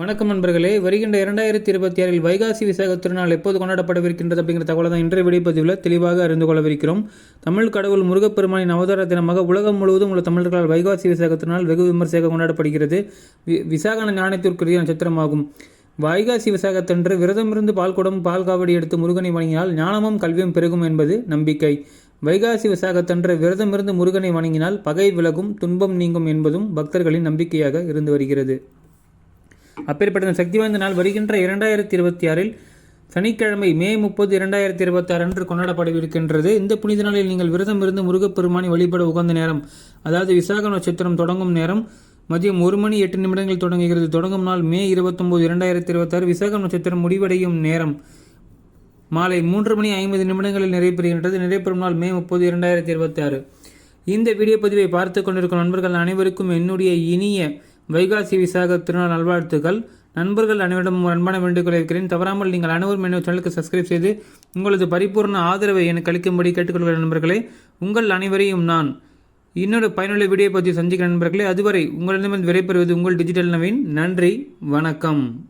வணக்கம் நண்பர்களே வருகின்ற இரண்டாயிரத்தி இருபத்தி ஆறில் வைகாசி விசாக திருநாள் எப்போது கொண்டாடப்படவிருக்கின்றது அப்படிங்கிற தகவலை தான் இன்றைய விடைப்பதிவில் தெளிவாக அறிந்து கொள்ளவிருக்கிறோம். தமிழ் கடவுள் முருகப்பெருமானின் அவதார தினமாக உலகம் முழுவதும் உள்ள தமிழர்களால் வைகாசி விசாக திருநாள் வெகு விமர்சையாக கொண்டாடப்படுகிறது. வி விசாக ஞானத்திற்குரிய நட்சத்திரமாகும். வைகாசி விசாகத்தன்று விரதமிருந்து பால் குடம் பால் காவடி எடுத்து முருகனை வணங்கினால் ஞானமும் கல்வியும் பெருகும் என்பது நம்பிக்கை. வைகாசி விசாகத்தன்று விரதமிருந்து முருகனை வணங்கினால் பகை விலகும் துன்பம் நீங்கும் என்பதும் பக்தர்களின் நம்பிக்கையாக இருந்து வருகிறது. அப்பேற்பட்ட சக்தி வாய்ந்த நாள் வருகின்ற இரண்டாயிரத்தி இருபத்தி ஆறில் சனிக்கிழமை மே முப்பது இரண்டாயிரத்தி இருபத்தி ஆறு அன்று கொண்டாடப்படவிருக்கின்றது. இந்த புனித நாளில் நீங்கள் விரதம் இருந்து முருகப்பெருமானை வழிபட உகந்த நேரம் அதாவது விசாக நட்சத்திரம் தொடங்கும் நேரம் மதியம் ஒரு மணி எட்டு நிமிடங்கள் தொடங்குகிறது. தொடங்கும் நாள் மே இருபத்தொம்போது இரண்டாயிரத்தி இருபத்தாறு விசாக நட்சத்திரம் முடிவடையும் நேரம். மாலை மூன்று மணி ஐம்பது நிமிடங்களில் நிறைவு நிறைபெறும் நாள் மே முப்பது இரண்டாயிரத்தி இருபத்தி ஆறு. இந்த வீடியோ பதிவை பார்த்து கொண்டிருக்கும் நண்பர்கள் அனைவருக்கும் என்னுடைய இனிய வைகாசி விசாக திருநாள் நல்வாழ்த்துக்கள். நண்பர்கள் அனைவரும் அன்பான வேண்டுகோள் இருக்கிறேன் தவறாமல் நீங்கள் அனைவரும் என்னுடைய சேனலுக்கு சப்ஸ்கிரைப் செய்து உங்களது பரிபூர்ண ஆதரவை எனக்கு அளிக்கும்படி கேட்டுக்கொள்கிற நண்பர்களே. உங்கள் அனைவரையும் நான் இன்னொரு பயனுள்ள வீடியோ பற்றி சந்திக்கிற நண்பர்களே. அதுவரை உங்களிடமிருந்து விடைபெறுவது உங்கள் டிஜிட்டல் நவீன். நன்றி வணக்கம்.